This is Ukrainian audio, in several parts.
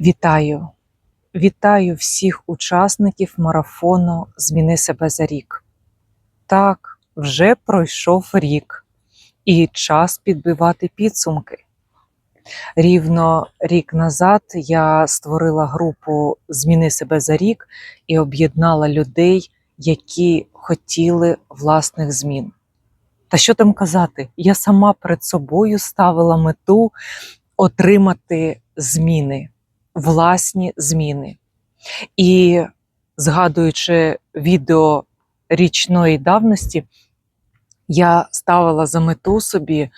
Вітаю! Вітаю всіх учасників марафону Зміни себе за рік. Так, вже пройшов рік, і час підбивати підсумки. Рівно рік назад я створила групу Зміни себе за рік і об'єднала людей, які хотіли власних змін. Та що там казати? Я сама перед собою ставила мету отримати зміни власні зміни. І згадуючи відео річної давності, я ставила за мету собі е,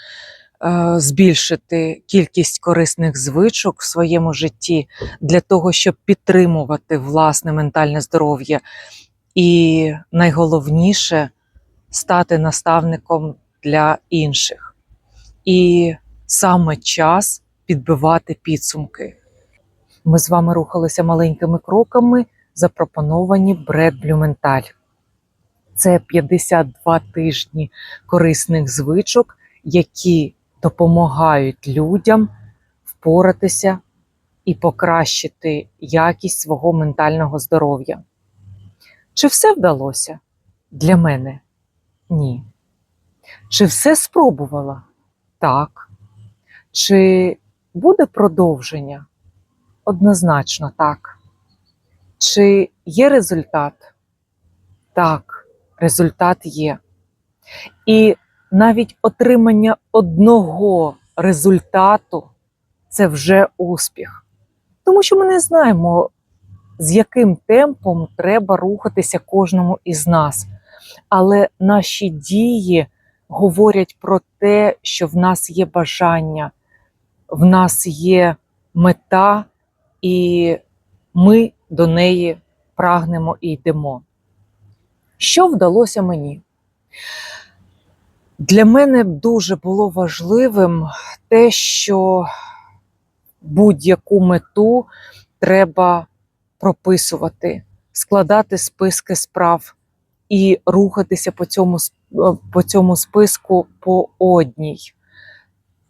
збільшити кількість корисних звичок в своєму житті для того, щоб підтримувати власне ментальне здоров'я. І найголовніше стати наставником для інших. І саме час підбивати підсумки. Ми з вами рухалися маленькими кроками, запропоновані Бред Блюменталь. Це 52 тижні корисних звичок, які допомагають людям впоратися і покращити якість свого ментального здоров'я. Чи все вдалося? Для мене ні. Чи все спробувала? Так. Чи буде продовження? Однозначно так. Чи є результат? Так, результат є. І навіть отримання одного результату це вже успіх. Тому що ми не знаємо, з яким темпом треба рухатися кожному із нас. Але наші дії говорять про те, що в нас є бажання, в нас є мета і ми до неї прагнемо і йдемо. Що вдалося мені? Для мене дуже було важливим те, що будь-яку мету треба прописувати, складати списки справ і рухатися по цьому, по цьому списку по одній.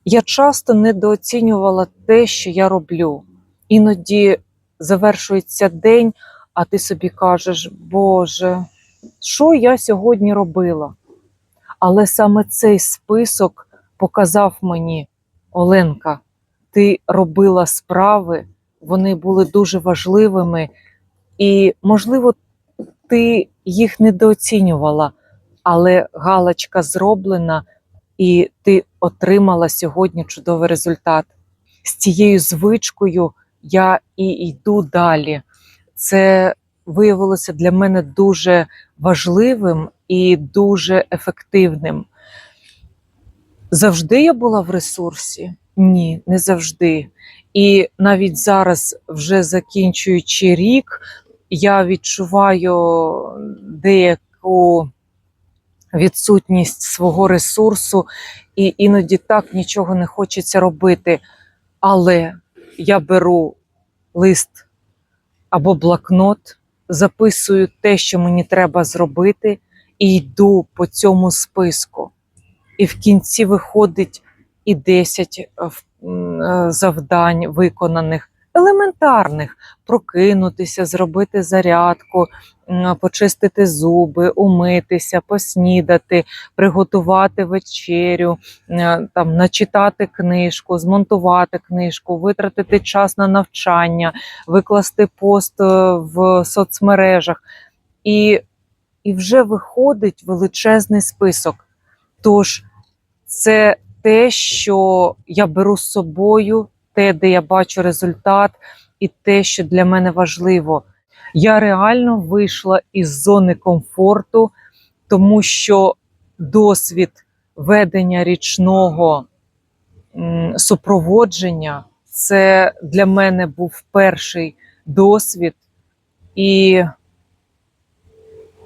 Я часто недооцінювала те, що я роблю іноді завершується день, а ти собі кажеш, Боже, що я сьогодні робила? Але саме цей список показав мені, Оленка, ти робила справи, вони були дуже важливими, і, можливо, ти їх недооцінювала, але галочка зроблена, і ти отримала сьогодні чудовий результат. З цією звичкою я і йду далі. Це виявилося для мене дуже важливим і дуже ефективним. Завжди я була в ресурсі? Ні, не завжди. І навіть зараз, вже закінчуючи рік, я відчуваю деяку відсутність свого ресурсу, і іноді так нічого не хочеться робити. Але я беру лист або блокнот, записую те, що мені треба зробити, і йду по цьому списку. І в кінці виходить і 10 е, е, завдань виконаних, елементарних: прокинутися, зробити зарядку, почистити зуби, умитися, поснідати, приготувати вечерю, е, там, начитати книжку, змонтувати книжку, витратити час на навчання, викласти пост е, в соцмережах. І, І вже виходить величезний список. Тож це те, що я беру з собою, те, де я бачу результат, і те, що для мене важливо. Я реально вийшла із зони комфорту, тому що досвід ведення річного супроводження це для мене був перший досвід, і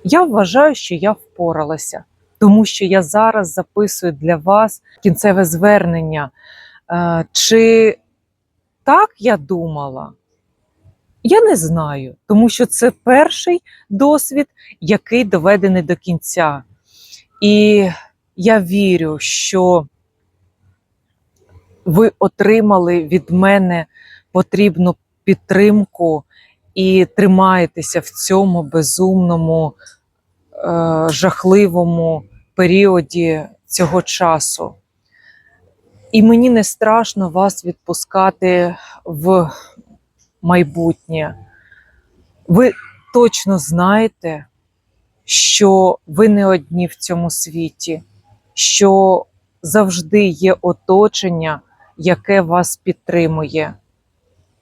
я вважаю, що я впоралася, тому що я зараз записую для вас кінцеве звернення. Е, чи так я думала? Я не знаю, тому що це перший досвід, який доведений до кінця. І я вірю, що ви отримали від мене потрібну підтримку і тримаєтеся в цьому безумному, е, жахливому періоді цього часу. І мені не страшно вас відпускати в майбутнє. Ви точно знаєте, що ви не одні в цьому світі, що завжди є оточення, яке вас підтримує,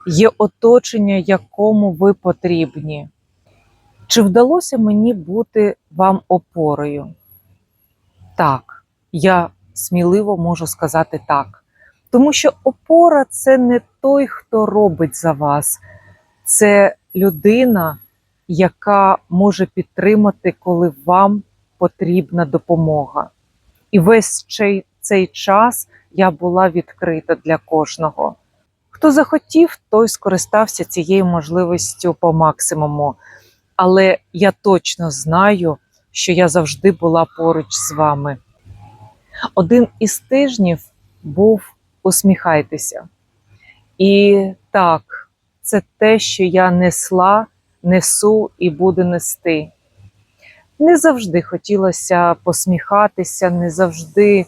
є оточення, якому ви потрібні. Чи вдалося мені бути вам опорою? Так, я сміливо можу сказати так. Тому що опора це не той, хто робить за вас, це людина, яка може підтримати, коли вам потрібна допомога. І весь цей, час я була відкрита для кожного. Хто захотів, той скористався цією можливістю по максимуму. Але я точно знаю, що я завжди була поруч з вами. Один із тижнів був усміхайтеся. І так, це те, що я несла, несу і буду нести. Не завжди хотілося посміхатися, не завжди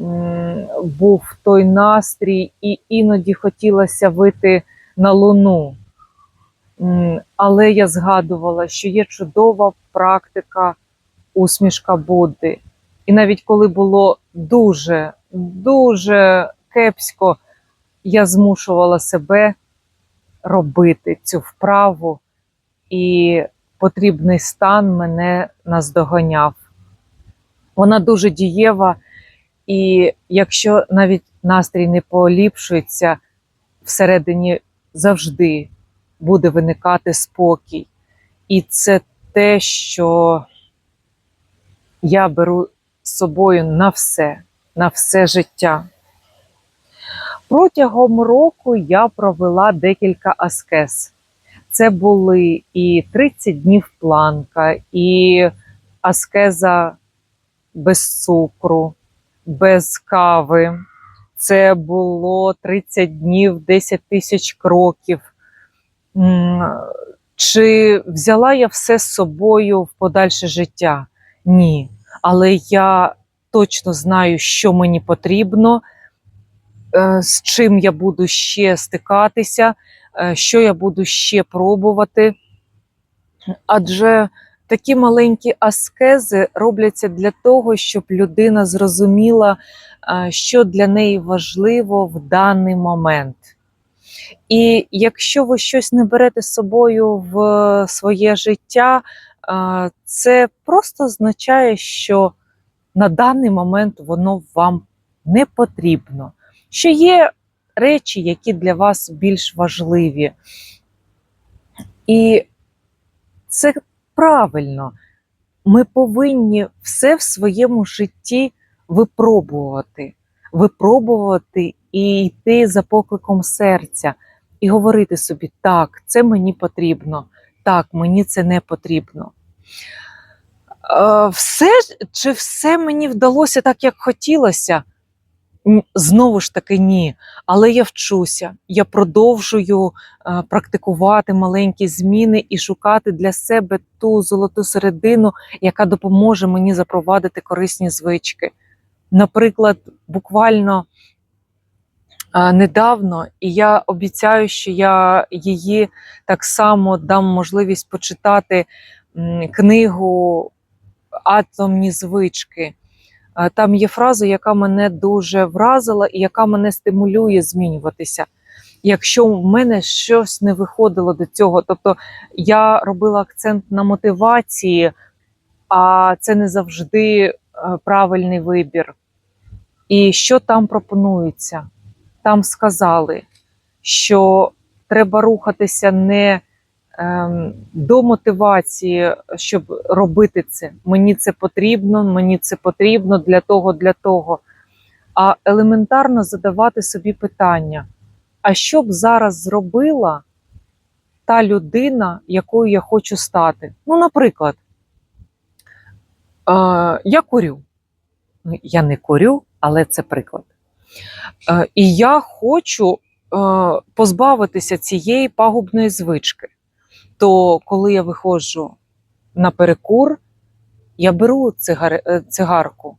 м, був той настрій, і іноді хотілося вийти на луну. М, Але я згадувала, що є чудова практика усмішка Будди. І навіть коли було дуже, дуже кепсько, я змушувала себе робити цю вправу, і потрібний стан мене наздоганяв. Вона дуже дієва, і якщо навіть настрій не поліпшується, всередині завжди буде виникати спокій. І це те, що я беру з собою на все, на все життя. Протягом року я провела декілька аскез. Це були і 30 днів планка, і аскеза без цукру, без кави. Це було 30 днів, 10 тисяч кроків. Чи взяла я все з собою в подальше життя? Ні. Але я точно знаю, що мені потрібно, е, з чим я буду ще стикатися, е, що я буду ще пробувати. Адже такі маленькі аскези робляться для того, щоб людина зрозуміла, е, що для неї важливо в даний момент. І якщо ви щось не берете з собою в своє життя, це просто означає, що на даний момент воно вам не потрібно. Що є речі, які для вас більш важливі. І це правильно. Ми повинні все в своєму житті випробувати, випробувати і йти за покликом серця, і говорити собі: так, це мені потрібно, так, мені це не потрібно. Е, Все, чи все мені вдалося так, як хотілося? Знову ж таки, ні. Але я вчуся, я продовжую е, практикувати маленькі зміни і шукати для себе ту золоту середину, яка допоможе мені запровадити корисні звички. Наприклад, буквально е, недавно, і я обіцяю, що я її так само дам можливість почитати книгу Атомні звички. Там є фраза, яка мене дуже вразила і яка мене стимулює змінюватися. Якщо в мене щось не виходило до цього, тобто я робила акцент на мотивації, а це не завжди е, правильний вибір. І що там пропонується? Там сказали, що треба рухатися не до мотивації, щоб робити це. Мені це потрібно, мені це потрібно для того, для того. А елементарно задавати собі питання: а що б зараз зробила та людина, якою я хочу стати? Ну, наприклад, е, я курю. Ну, я не курю, але це приклад. Е, і я хочу позбавитися цієї пагубної звички. То коли я виходжу на перекур, я беру цигар, е, цигарку,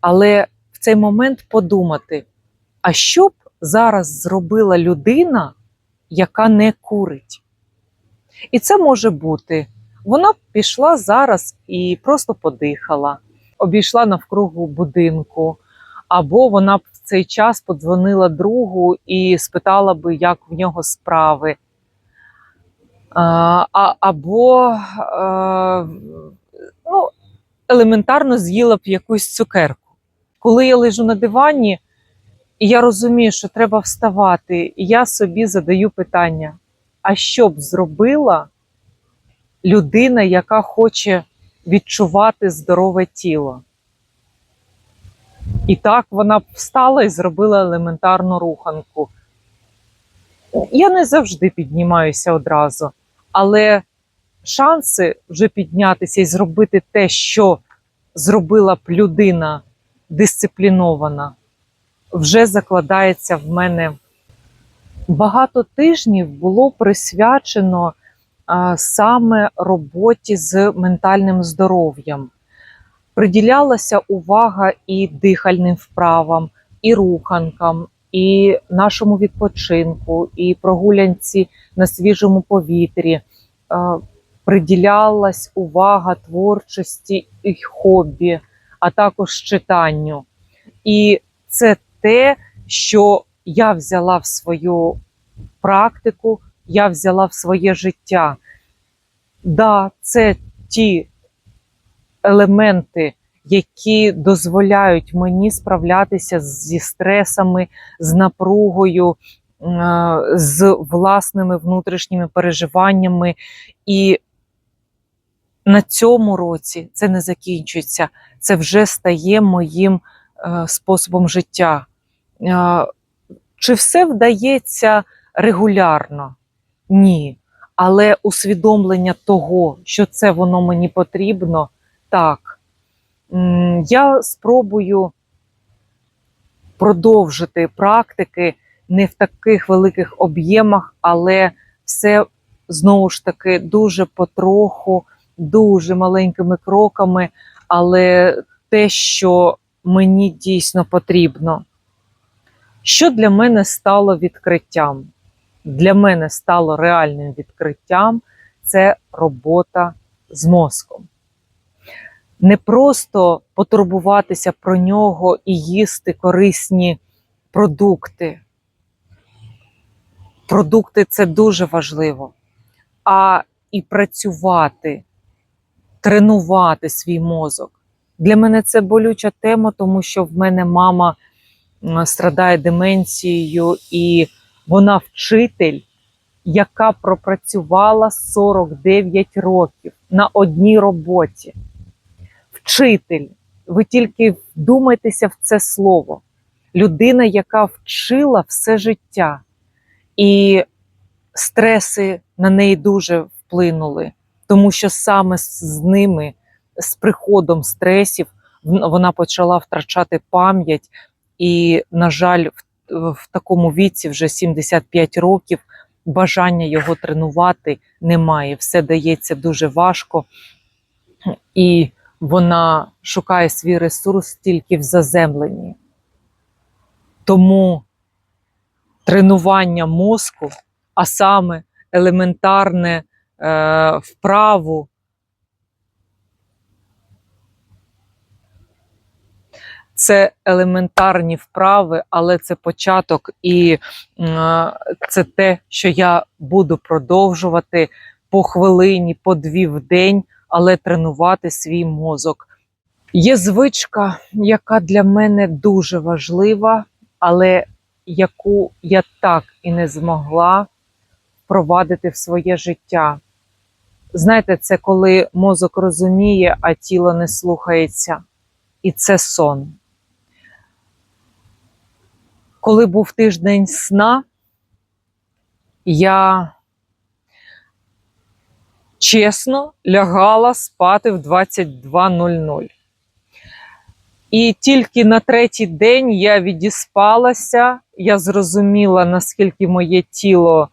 але в цей момент подумати, а що б зараз зробила людина, яка не курить? І це може бути. Вона б пішла зараз і просто подихала, обійшла навкругу будинку, або вона б в цей час подзвонила другу і спитала би, як в нього справи. А, а, або е, ну, елементарно з'їла б якусь цукерку. Коли я лежу на дивані, і я розумію, що треба вставати, і я собі задаю питання: а що б зробила людина, яка хоче відчувати здорове тіло? І так вона б встала і зробила елементарну руханку. Я не завжди піднімаюся одразу, але шанси вже піднятися і зробити те, що зробила б людина дисциплінована, вже закладається в мене. Багато тижнів було присвячено а, саме роботі з ментальним здоров'ям. Приділялася увага і дихальним вправам, і руханкам, і нашому відпочинку, і прогулянці на свіжому повітрі. Е, Приділялась увага творчості і хобі, а також читанню. І це те, що я взяла в свою практику, я взяла в своє життя. Да, це ті елементи, які дозволяють мені справлятися зі стресами, з напругою, з власними внутрішніми переживаннями. І на цьому році це не закінчується, це вже стає моїм е, способом життя. Е, Чи все вдається регулярно? Ні. Але усвідомлення того, що це воно мені потрібно, так. Я спробую продовжити практики не в таких великих об'ємах, але все знову ж таки дуже потроху, дуже маленькими кроками, але те, що мені дійсно потрібно. Що для мене стало відкриттям? Для мене стало реальним відкриттям це робота з мозком. Не просто потурбуватися про нього і їсти корисні продукти. Продукти це дуже важливо. А і працювати, тренувати свій мозок. Для мене це болюча тема, тому що в мене мама страдає деменцією, і вона вчитель, яка пропрацювала 49 років на одній роботі. Вчитель, ви тільки вдумайтеся в це слово. Людина, яка вчила все життя, і стреси на неї дуже вплинули, тому що саме з ними, з приходом стресів, вона почала втрачати пам'ять, і, на жаль, в, в такому віці, вже 75 років, бажання його тренувати немає. Все дається дуже важко, і вона шукає свій ресурс тільки в заземленні. Тому тренування мозку, а саме елементарне е, вправу. Це елементарні вправи, але це початок, і е, це те, що я буду продовжувати по хвилині, по дві в день, але тренувати свій мозок. Є звичка, яка для мене дуже важлива, але яку я так і не змогла впровадити в своє життя. Знаєте, це коли мозок розуміє, а тіло не слухається. І це сон. Коли був тиждень сна, я чесно лягала спати в 22.00. І тільки на третій день я відіспалася, я зрозуміла, наскільки моє тіло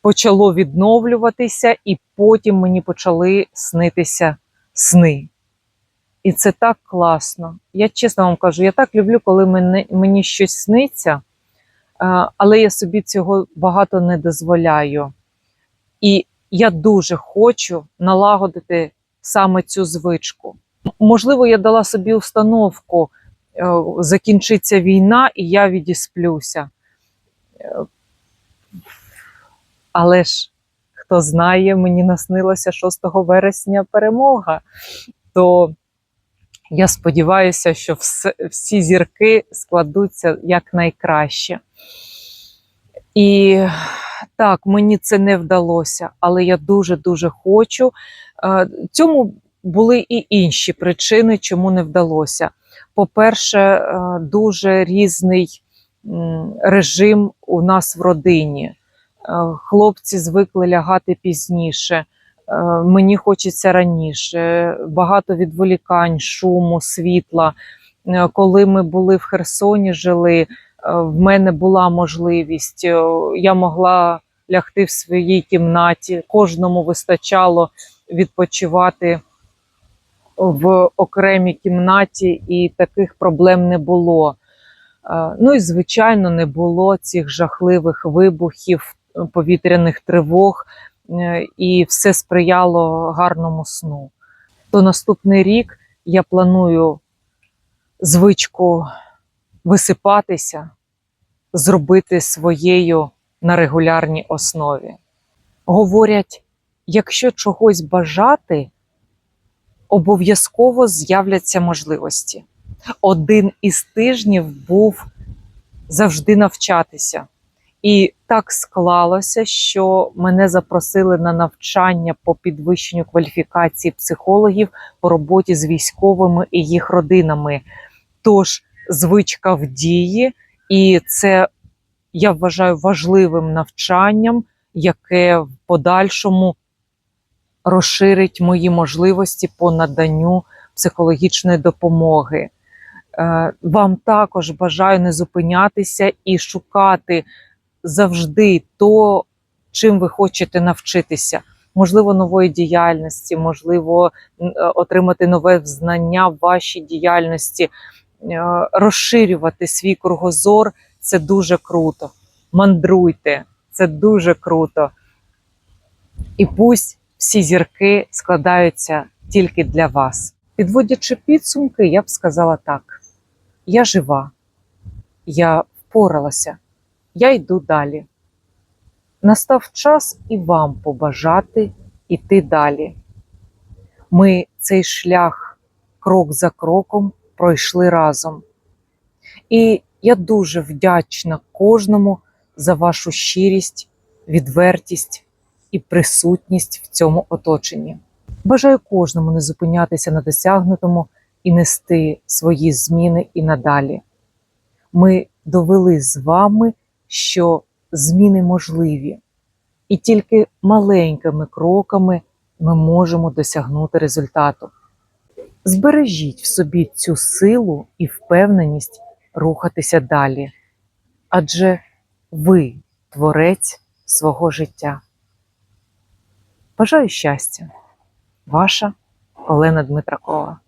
почало відновлюватися, і потім мені почали снитися сни. І це так класно. Я чесно вам кажу, я так люблю, коли мене, мені щось сниться, але я собі цього багато не дозволяю. І я дуже хочу налагодити саме цю звичку. Можливо, я дала собі установку, е, закінчиться війна, і я відісплюся. Е, Але ж хто знає, мені наснилося 6 вересня перемога. То я сподіваюся, що всі зірки складуться якнайкраще. І так, мені це не вдалося, але я дуже-дуже хочу. Е, Цьому були і інші причини, чому не вдалося. По-перше, е, дуже різний режим у нас в родині. Е, Хлопці звикли лягати пізніше. Е, Мені хочеться раніше. Багато відволікань, шуму, світла. Коли ми були в Херсоні, жили, в мене була можливість. Я могла лягти в своїй кімнаті. Кожному вистачало відпочивати в окремій кімнаті, і таких проблем не було. Е, Ну і звичайно, не було цих жахливих вибухів, е, повітряних тривог, е, і все сприяло гарному сну. То наступний рік я планую звичку висипатися, зробити своєю на регулярній основі. Говорять, якщо чогось бажати, обов'язково з'являться можливості. Один із тижнів був завжди навчатися. І так склалося, що мене запросили на навчання по підвищенню кваліфікації психологів по роботі з військовими і їх родинами. Тож звичка в дії, і це я вважаю важливим навчанням, яке в подальшому розширить мої можливості по наданню психологічної допомоги. Е, Вам також бажаю не зупинятися і шукати завжди то, чим ви хочете навчитися. Можливо, нової діяльності, можливо, е, отримати нове знання в вашій діяльності, Е, розширювати свій кругозор це дуже круто. Мандруйте, це дуже круто. І пусть всі зірки складаються тільки для вас. Підводячи підсумки, я б сказала так: я жива, я впоралася, я йду далі. Настав час і вам побажати іти далі. Ми цей шлях крок за кроком пройшли разом. І я дуже вдячна кожному за вашу щирість, відвертість і присутність в цьому оточенні. Бажаю кожному не зупинятися на досягнутому і нести свої зміни і надалі. Ми довели з вами, що зміни можливі, і тільки маленькими кроками ми можемо досягнути результату. Збережіть в собі цю силу і впевненість рухатися далі, адже ви творець свого життя. Бажаю щастя, ваша Олена Дмитракова.